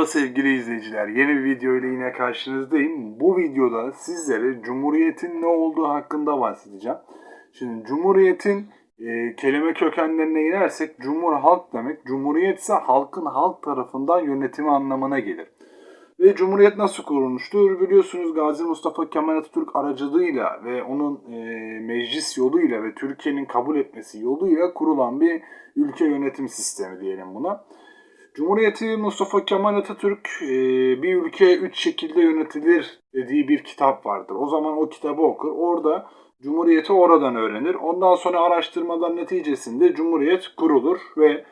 Merhaba sevgili izleyiciler. Yeni bir video ile yine karşınızdayım. Bu videoda sizlere Cumhuriyet'in ne olduğu hakkında bahsedeceğim. Şimdi Cumhuriyet'in e, kelime kökenlerine inersek Cumhur halk demek. Cumhuriyet ise halkın halk tarafından yönetimi anlamına gelir. Ve Cumhuriyet nasıl kurulmuştur? Biliyorsunuz Gazi Mustafa Kemal Atatürk aracılığıyla ve onun e, meclis yoluyla ve Türkiye'nin kabul etmesi yoluyla kurulan bir ülke yönetim sistemi diyelim buna. Cumhuriyeti Mustafa Kemal Atatürk e, bir ülke üç şekilde yönetilir dediği bir kitap vardır. O zaman o kitabı okur. Orada Cumhuriyeti oradan öğrenir. Ondan sonra araştırmalar neticesinde Cumhuriyet kurulur ve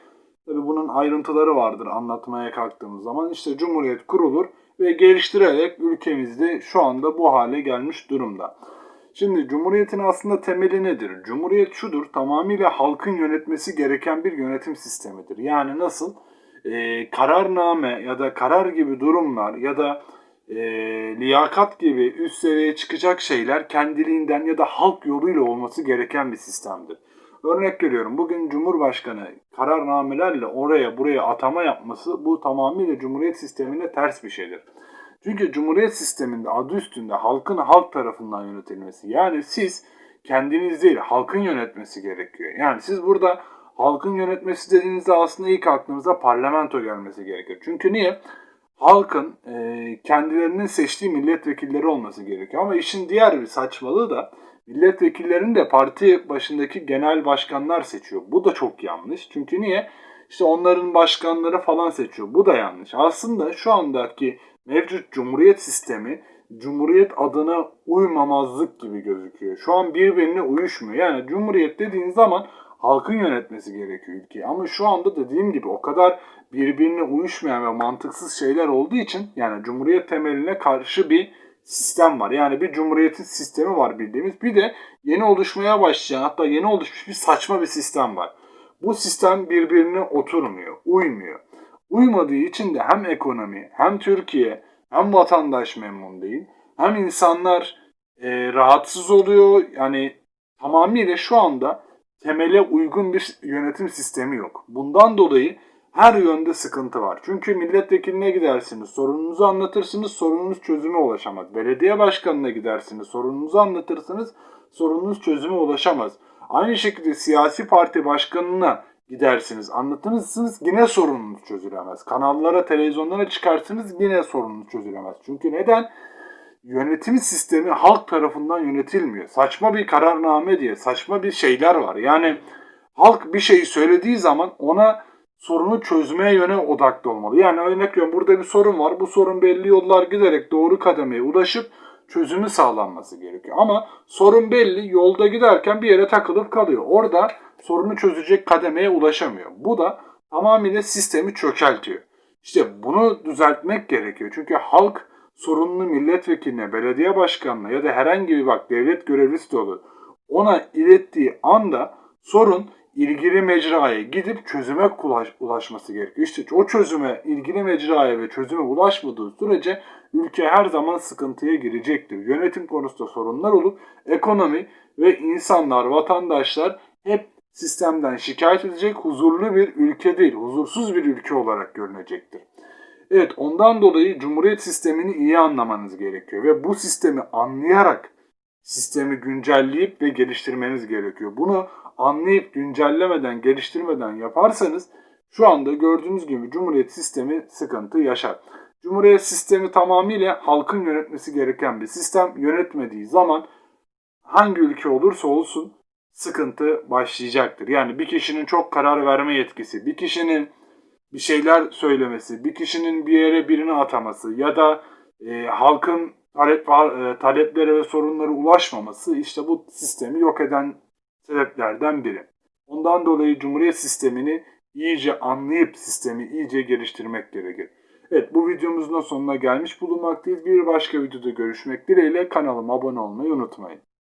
tabi bunun ayrıntıları vardır anlatmaya kalktığımız zaman. İşte Cumhuriyet kurulur ve geliştirerek ülkemizde şu anda bu hale gelmiş durumda. Şimdi Cumhuriyet'in aslında temeli nedir? Cumhuriyet şudur, tamamıyla halkın yönetmesi gereken bir yönetim sistemidir. Yani nasıl? E, kararname ya da karar gibi durumlar ya da e, liyakat gibi üst seviyeye çıkacak şeyler kendiliğinden ya da halk yoluyla olması gereken bir sistemdir. Örnek veriyorum bugün Cumhurbaşkanı kararnamelerle oraya buraya atama yapması bu tamamıyla Cumhuriyet sistemine ters bir şeydir. Çünkü Cumhuriyet sisteminde adı üstünde halkın halk tarafından yönetilmesi. Yani siz kendiniz değil halkın yönetmesi gerekiyor. Yani siz burada halkın yönetmesi dediğinizde aslında ilk aklınıza parlamento gelmesi gerekir. Çünkü niye? Halkın e, kendilerinin seçtiği milletvekilleri olması gerekiyor. Ama işin diğer bir saçmalığı da milletvekillerini de parti başındaki genel başkanlar seçiyor. Bu da çok yanlış. Çünkü niye? İşte onların başkanları falan seçiyor. Bu da yanlış. Aslında şu andaki mevcut cumhuriyet sistemi Cumhuriyet adına uymamazlık gibi gözüküyor. Şu an birbirine uyuşmuyor. Yani Cumhuriyet dediğin zaman halkın yönetmesi gerekiyor ülkeyi. Ama şu anda dediğim gibi o kadar birbirine uyuşmayan ve mantıksız şeyler olduğu için yani Cumhuriyet temeline karşı bir sistem var. Yani bir cumhuriyetin sistemi var bildiğimiz. Bir de yeni oluşmaya başlayan hatta yeni oluşmuş bir saçma bir sistem var. Bu sistem birbirine oturmuyor, uymuyor. Uymadığı için de hem ekonomi hem Türkiye hem vatandaş memnun değil hem insanlar e, rahatsız oluyor. Yani tamamıyla şu anda temele uygun bir yönetim sistemi yok. Bundan dolayı her yönde sıkıntı var. Çünkü milletvekiline gidersiniz, sorununuzu anlatırsınız, sorununuz çözüme ulaşamaz. Belediye başkanına gidersiniz, sorununuzu anlatırsınız, sorununuz çözüme ulaşamaz. Aynı şekilde siyasi parti başkanına gidersiniz, anlatınızsınız yine sorununuz çözülemez. Kanallara, televizyonlara çıkarsınız yine sorununuz çözülemez. Çünkü neden? Yönetim sistemi halk tarafından yönetilmiyor. Saçma bir kararname diye saçma bir şeyler var. Yani halk bir şeyi söylediği zaman ona sorunu çözmeye yöne odaklı olmalı. Yani örnek veriyorum burada bir sorun var. Bu sorun belli yollar giderek doğru kademeye ulaşıp çözümü sağlanması gerekiyor. Ama sorun belli yolda giderken bir yere takılıp kalıyor. Orada sorunu çözecek kademeye ulaşamıyor. Bu da tamamıyla sistemi çökeltiyor. İşte bunu düzeltmek gerekiyor. Çünkü halk sorununu milletvekiline, belediye başkanına ya da herhangi bir bak devlet görevlisi de olur. Ona ilettiği anda sorun ilgili mecraya gidip çözüme ulaşması gerekiyor. İşte o çözüme, ilgili mecraya ve çözüme ulaşmadığı sürece ülke her zaman sıkıntıya girecektir. Yönetim konusunda sorunlar olup ekonomi ve insanlar, vatandaşlar hep sistemden şikayet edecek huzurlu bir ülke değil, huzursuz bir ülke olarak görünecektir. Evet ondan dolayı cumhuriyet sistemini iyi anlamanız gerekiyor ve bu sistemi anlayarak sistemi güncelleyip ve geliştirmeniz gerekiyor. Bunu anlayıp güncellemeden, geliştirmeden yaparsanız şu anda gördüğünüz gibi cumhuriyet sistemi sıkıntı yaşar. Cumhuriyet sistemi tamamıyla halkın yönetmesi gereken bir sistem. Yönetmediği zaman hangi ülke olursa olsun sıkıntı başlayacaktır. Yani bir kişinin çok karar verme yetkisi, bir kişinin bir şeyler söylemesi, bir kişinin bir yere birini ataması ya da e, halkın talep, e, taleplere ve sorunlara ulaşmaması işte bu sistemi yok eden sebeplerden biri. Ondan dolayı Cumhuriyet sistemini iyice anlayıp sistemi iyice geliştirmek gerekir. Evet bu videomuzun sonuna gelmiş bulunmaktayız. Bir başka videoda görüşmek dileğiyle kanalıma abone olmayı unutmayın.